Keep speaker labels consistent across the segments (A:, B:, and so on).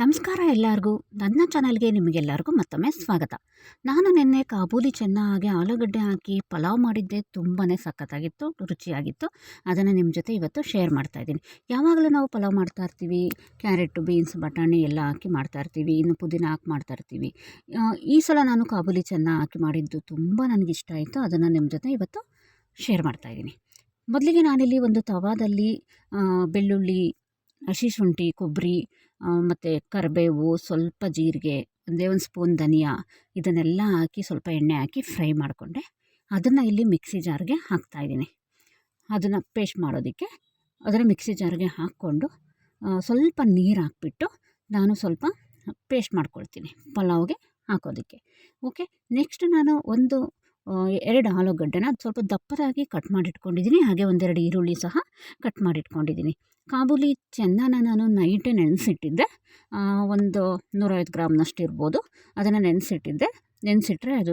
A: ನಮಸ್ಕಾರ ಎಲ್ಲರಿಗೂ. ನನ್ನ ಚಾನಲ್ಗೆ ನಿಮಗೆಲ್ಲರಿಗೂ ಮತ್ತೊಮ್ಮೆ ಸ್ವಾಗತ. ನಾನು ನಿನ್ನೆ ಕಾಬೂಲಿ ಚೆನ್ನಾಗಿ ಆಲೂಗಡ್ಡೆ ಹಾಕಿ ಪಲಾವ್ ಮಾಡಿದ್ದೆ. ತುಂಬಾ ಸಖತ್ತಾಗಿತ್ತು, ರುಚಿಯಾಗಿತ್ತು. ಅದನ್ನು ನಿಮ್ಮ ಜೊತೆ ಇವತ್ತು ಶೇರ್ ಮಾಡ್ತಾ ಇದ್ದೀನಿ. ಯಾವಾಗಲೂ ನಾವು ಪಲಾವ್ ಮಾಡ್ತಾ ಇರ್ತೀವಿ. ಕ್ಯಾರೆಟು, ಬೀನ್ಸ್, ಬಟಾಣಿ ಎಲ್ಲ ಹಾಕಿ ಮಾಡ್ತಾ ಇರ್ತೀವಿ. ಇನ್ನು ಪುದೀನ ಹಾಕಿ ಮಾಡ್ತಾ ಇರ್ತೀವಿ. ಈ ಸಲ ನಾನು ಕಾಬೂಲಿ ಚೆನ್ನಾಗಿ ಹಾಕಿ ಮಾಡಿದ್ದು ತುಂಬ ನನಗಿಷ್ಟ ಆಯಿತು. ಅದನ್ನು ನಿಮ್ಮ ಜೊತೆ ಇವತ್ತು ಶೇರ್ ಮಾಡ್ತಾ ಇದ್ದೀನಿ. ಮೊದಲಿಗೆ ನಾನಿಲ್ಲಿ ಒಂದು ತವಾದಲ್ಲಿ ಬೆಳ್ಳುಳ್ಳಿ ಹಸಿ ಶುಂಠಿ ಕೊಬ್ಬರಿ ಮತ್ತು ಕರಿಬೇವು, ಸ್ವಲ್ಪ ಜೀರಿಗೆ, ಒಂದೇ ಒಂದು ಸ್ಪೂನ್ ಧನಿಯಾ, ಇದನ್ನೆಲ್ಲ ಹಾಕಿ ಸ್ವಲ್ಪ ಎಣ್ಣೆ ಹಾಕಿ ಫ್ರೈ ಮಾಡಿಕೊಂಡೆ. ಅದನ್ನು ಇಲ್ಲಿ ಮಿಕ್ಸಿ ಜಾರ್ಗೆ ಹಾಕ್ತಾಯಿದ್ದೀನಿ ಅದನ್ನು ಪೇಸ್ಟ್ ಮಾಡೋದಕ್ಕೆ ಅದನ್ನು ಮಿಕ್ಸಿ ಜಾರ್ಗೆ ಹಾಕ್ಕೊಂಡು ಸ್ವಲ್ಪ ನೀರು ಹಾಕ್ಬಿಟ್ಟು ನಾನು ಸ್ವಲ್ಪ ಪೇಸ್ಟ್ ಮಾಡ್ಕೊಳ್ತೀನಿ ಪಲಾವ್ಗೆ ಹಾಕೋದಕ್ಕೆ. ಓಕೆ, ನೆಕ್ಸ್ಟ್ ನಾನು ಒಂದು ಎರಡು ಆಲೂಗಡ್ಡೆನ ಸ್ವಲ್ಪ ದಪ್ಪರಾಗಿ ಕಟ್ ಮಾಡಿಟ್ಕೊಂಡಿದ್ದೀನಿ. ಹಾಗೆ ಒಂದೆರಡು ಈರುಳ್ಳಿ ಸಹ ಕಟ್ ಮಾಡಿಟ್ಕೊಂಡಿದ್ದೀನಿ. ಕಾಬೂಲಿ ಚೆನ್ನಾನ ನಾನು ನೈಟೇ ನೆನೆಸಿಟ್ಟಿದ್ದೆ. ಒಂದು ನೂರೈವತ್ತು ಗ್ರಾಮ್ನಷ್ಟು ಇರ್ಬೋದು. ಅದನ್ನು ನೆನೆಸಿಟ್ಟಿದ್ದೆ. ನೆನೆಸಿಟ್ರೆ ಅದು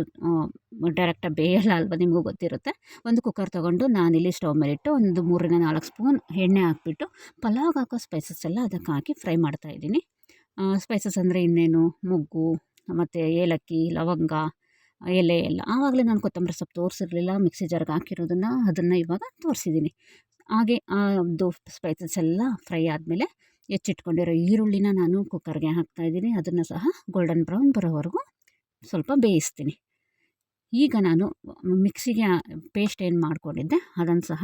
A: ಡೈರೆಕ್ಟಾಗಿ ಬೇಯಲ್ಲ ಅಲ್ವ ನಿಮಗೂ ಗೊತ್ತಿರುತ್ತೆ. ಒಂದು ಕುಕ್ಕರ್ ತೊಗೊಂಡು ಇಲ್ಲಿ ಸ್ಟವ್ ಮೇಲಿಟ್ಟು ಒಂದು ಮೂರರಿಂದ ನಾಲ್ಕು ಸ್ಪೂನ್ ಎಣ್ಣೆ ಹಾಕ್ಬಿಟ್ಟು ಪಲಾವ್ಗೆ ಹಾಕೋ ಸ್ಪೈಸಸ್ ಎಲ್ಲ ಅದಕ್ಕೆ ಹಾಕಿ ಫ್ರೈ ಮಾಡ್ತಾಯಿದ್ದೀನಿ ಸ್ಪೈಸಸ್ ಅಂದರೆ ಇನ್ನೇನು? ಮೊಗ್ಗು, ಮತ್ತು ಏಲಕ್ಕಿ, ಲವಂಗ ಎಲೆ ಎಲ್ಲ. ಆವಾಗಲೇ ನಾನು ಕೊತ್ತಂಬರಿ ಸೊಪ್ಪು ತೋರಿಸಿರಲಿಲ್ಲ, ಮಿಕ್ಸಿ ಜಾರ್ಗೆ ಹಾಕಿರೋದನ್ನು ಅದನ್ನು ಇವಾಗ ತೋರಿಸಿದ್ದೀನಿ. ಹಾಗೆ ಅದು ಸ್ಪೈಸಸ್ ಎಲ್ಲ ಫ್ರೈ ಆದಮೇಲೆ ಹೆಚ್ಚಿಟ್ಕೊಂಡಿರೋ ಈರುಳ್ಳಿನ ನಾನು ಕುಕ್ಕರ್ಗೆ ಹಾಕ್ತಾಯಿದ್ದೀನಿ ಅದನ್ನು ಸಹ ಗೋಲ್ಡನ್ ಬ್ರೌನ್ ಬರೋವರೆಗೂ ಸ್ವಲ್ಪ ಬೇಯಿಸ್ತೀನಿ. ಈಗ ನಾನು ಮಿಕ್ಸಿಗೆ ಪೇಸ್ಟ್ ಏನು ಮಾಡಿಕೊಂಡಿದ್ದೆ, ಅದನ್ನು ಸಹ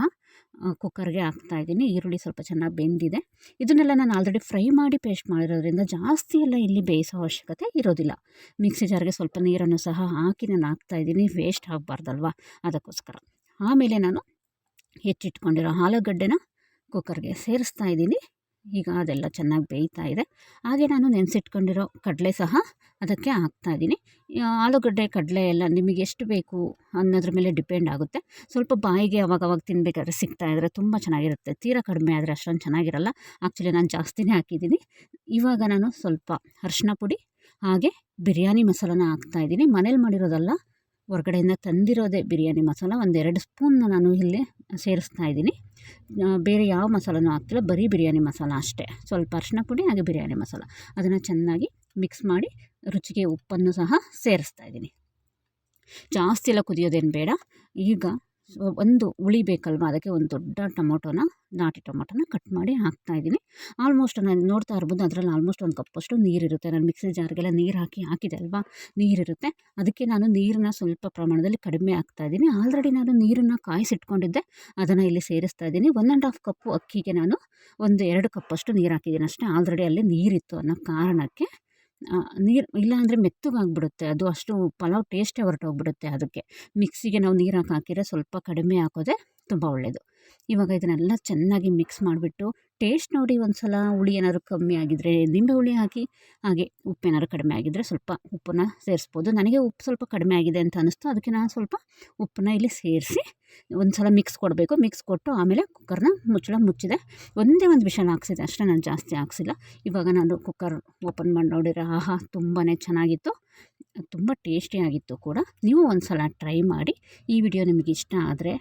A: ಕುಕ್ಕರ್ಗೆ ಹಾಕ್ತಾಯಿದ್ದೀನಿ ಈರುಳ್ಳಿ ಸ್ವಲ್ಪ ಚೆನ್ನಾಗಿ ಬೆಂದಿದೆ. ಇದನ್ನೆಲ್ಲ ನಾನು ಆಲ್ರೆಡಿ ಫ್ರೈ ಮಾಡಿ ಪೇಸ್ಟ್ ಮಾಡಿರೋದ್ರಿಂದ ಜಾಸ್ತಿ ಎಲ್ಲ ಇಲ್ಲಿ ಬೇಯಿಸೋ ಅವಶ್ಯಕತೆ ಇರೋದಿಲ್ಲ. ಮಿಕ್ಸಿ ಜಾರ್ಗೆ ಸ್ವಲ್ಪ ನೀರನ್ನು ಸಹ ಹಾಕಿ ನಾನು ಹಾಕ್ತಾಯಿದ್ದೀನಿ ವೇಸ್ಟ್ ಆಗಬಾರ್ದಲ್ವ? ಅದಕ್ಕೋಸ್ಕರ. ಆಮೇಲೆ ನಾನು ಹೆಚ್ಚಿಟ್ಕೊಂಡಿರೋ ಆಲೂಗಡ್ಡೆನ ಕುಕ್ಕರ್ಗೆ ಸೇರಿಸ್ತಾ ಇದ್ದೀನಿ. ಈಗ ಅದೆಲ್ಲ ಚೆನ್ನಾಗಿ ಬೇಯ್ತಾ ಇದೆ. ಹಾಗೆ ನಾನು ನೆನೆಸಿಟ್ಕೊಂಡಿರೋ ಕಡಲೆ ಸಹ ಅದಕ್ಕೆ ಹಾಕ್ತಾ ಇದ್ದೀನಿ. ಆಲೂಗಡ್ಡೆ, ಕಡಲೆ ಎಲ್ಲ ನಿಮಗೆ ಎಷ್ಟು ಬೇಕು ಅನ್ನೋದ್ರ ಮೇಲೆ ಡಿಪೆಂಡ್ ಆಗುತ್ತೆ. ಸ್ವಲ್ಪ ಬಾಯಿಗೆ ಅವಾಗವಾಗ ಅವಾಗ ತಿನ್ನಬೇಕಾದ್ರೆ ಸಿಗ್ತಾ ಇದ್ದರೆ ತುಂಬ ಚೆನ್ನಾಗಿರುತ್ತೆ. ತೀರಾ ಕಡಿಮೆ ಆದರೆ ಅಷ್ಟೊಂದು ಚೆನ್ನಾಗಿರಲ್ಲ. ಆ್ಯಕ್ಚುಲಿ ನಾನು ಜಾಸ್ತಿನೇ ಹಾಕಿದ್ದೀನಿ. ಇವಾಗ ನಾನು ಸ್ವಲ್ಪ ಅರಿಶಿನ ಪುಡಿ, ಹಾಗೆ ಬಿರಿಯಾನಿ ಮಸಾಲನ ಹಾಕ್ತಾಯಿದ್ದೀನಿ ಮನೇಲಿ ಮಾಡಿರೋದಲ್ಲ, ಹೊರಗಡೆಯಿಂದ ತಂದಿರೋದೇ ಬಿರಿಯಾನಿ ಮಸಾಲ. ಒಂದೆರಡು ಸ್ಪೂನ್ನ ನಾನು ಇಲ್ಲಿ ಸೇರಿಸ್ತಾ ಇದ್ದೀನಿ. ಬೇರೆ ಯಾವ ಮಸಾಲನೂ ಹಾಕ್ತಿಲ್ಲ. ಬರೀ ಬಿರಿಯಾನಿ ಮಸಾಲ ಅಷ್ಟೇ. ಸ್ವಲ್ಪ ಅರಿಶಿನ ಪುಡಿ, ಹಾಗೆ ಬಿರಿಯಾನಿ ಮಸಾಲ. ಅದನ್ನು ಚೆನ್ನಾಗಿ ಮಿಕ್ಸ್ ಮಾಡಿ ರುಚಿಗೆ ಉಪ್ಪನ್ನು ಸಹ ಸೇರಿಸ್ತಾ ಇದ್ದೀನಿ. ಜಾಸ್ತಿ ಎಲ್ಲ ಕುದಿಯೋದೇನು ಬೇಡ. ಈಗ ಒಂದು ಉಳಿಬೇಕಲ್ವ ಅದಕ್ಕೆ ಒಂದು ದೊಡ್ಡ ಟೊಮೊಟೊನ, ನಾಟಿ ಟೊಮೊಟೊನ ಕಟ್ ಮಾಡಿ ಹಾಕ್ತಾ ಇದ್ದೀನಿ. ಆಲ್ಮೋಸ್ಟ್ ನಾನು ನೋಡ್ತಾ ಇರ್ಬೋದು, ಅದರಲ್ಲಿ ಆಲ್ಮೋಸ್ಟ್ ಒಂದು ಕಪ್ಪಷ್ಟು ನೀರಿರುತ್ತೆ. ನಾನು ಮಿಕ್ಸಿ ಜಾರ್ಗೆಲ್ಲ ನೀರು ಹಾಕಿ ಹಾಕಿದೆ ಅಲ್ವಾ? ನೀರಿರುತ್ತೆ. ಅದಕ್ಕೆ ನಾನು ನೀರನ್ನ ಸ್ವಲ್ಪ ಪ್ರಮಾಣದಲ್ಲಿ ಕಡಿಮೆ ಹಾಕ್ತಾ ಇದ್ದೀನಿ. ಆಲ್ರೆಡಿ ನಾನು ನೀರನ್ನು ಕಾಯಿಸಿಟ್ಕೊಂಡಿದ್ದೆ. ಅದನ್ನು ಇಲ್ಲಿ ಸೇರಿಸ್ತಾ ಇದ್ದೀನಿ. ಒನ್ ಆ್ಯಂಡ್ ಹಾಫ್ ಕಪ್ಪು ಅಕ್ಕಿಗೆ ನಾನು ಒಂದು ಎರಡು ಕಪ್ಪಷ್ಟು ನೀರು ಹಾಕಿದ್ದೀನಿ. ಅಷ್ಟೇ, ಆಲ್ರೆಡಿ ಅಲ್ಲಿ ನೀರಿತ್ತು ಅನ್ನೋ ಕಾರಣಕ್ಕೆ ನೀರು ಇಲ್ಲಾಂದರೆ ಮೆತ್ತಗಾಗ್ಬಿಡುತ್ತೆ. ಅದು ಅಷ್ಟು ಪಲಾವ್ ಟೇಸ್ಟೇ ಹೊರಟೋಗ್ಬಿಡುತ್ತೆ ಅದಕ್ಕೆ. ಮಿಕ್ಸಿಗೆ ನಾವು ನೀರು ಹಾಕಿ ಹಾಕಿದ್ರೆ ಸ್ವಲ್ಪ ಕಡಿಮೆ ಹಾಕೋದೇ ತುಂಬ ಒಳ್ಳೆಯದು ಇವಾಗ ಇದನ್ನೆಲ್ಲ ಚೆನ್ನಾಗಿ ಮಿಕ್ಸ್ ಮಾಡಿಬಿಟ್ಟು ಟೇಸ್ಟ್ ನೋಡಿ ಒಂದು ಸಲ ಹುಳಿ ಏನಾದ್ರು ಕಮ್ಮಿ ಆಗಿದ್ದರೆ ನಿಂಬೆ ಹುಳಿ ಹಾಕಿ, ಹಾಗೆ ಉಪ್ಪು ಏನಾದ್ರು ಕಡಿಮೆ ಆಗಿದ್ದರೆ ಸ್ವಲ್ಪ ಉಪ್ಪನ್ನ ಸೇರಿಸ್ಬೋದು. ನನಗೆ ಉಪ್ಪು ಸ್ವಲ್ಪ ಕಡಿಮೆ ಆಗಿದೆ ಅಂತ ಅನ್ನಿಸ್ತು ಅದಕ್ಕೆ ನಾನು ಸ್ವಲ್ಪ ಉಪ್ಪನ್ನ ಇಲ್ಲಿ ಸೇರಿಸಿ ಒಂದು ಸಲ ಮಿಕ್ಸ್ ಕೊಡಬೇಕು. ಮಿಕ್ಸ್ ಕೊಟ್ಟು ಆಮೇಲೆ ಕುಕ್ಕರ್ನ ಮುಚ್ಚಳ ಮುಚ್ಚಿದೆ. ಒಂದೇ ಒಂದು ವಿಷಲ್ ಹಾಕ್ಸಿದೆ. ಅಷ್ಟೇ ನಾನು ಜಾಸ್ತಿ ಹಾಕ್ಸಿಲ್ಲ. ಇವಾಗ ನಾನು ಕುಕ್ಕರ್ ಓಪನ್ ಮಾಡಿ ನೋಡಿದ್ರೆ ಆಹಾ ತುಂಬಾ ಚೆನ್ನಾಗಿತ್ತು. ತುಂಬ ಟೇಸ್ಟಿಯಾಗಿತ್ತು ಕೂಡ. ನೀವು ಒಂದು ಸಲ ಟ್ರೈ ಮಾಡಿ. ಈ ವಿಡಿಯೋ ನಿಮಗೆ ಇಷ್ಟ ಆದರೆ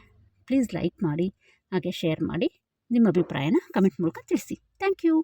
A: ಪ್ಲೀಸ್ ಲೈಕ್ ಮಾಡಿ, ಹಾಗೆ ಶೇರ್ ಮಾಡಿ. ನಿಮ್ಮ ಅಭಿಪ್ರಾಯನ ಕಮೆಂಟ್ ಮೂಲಕ ತಿಳಿಸಿ. Thank you.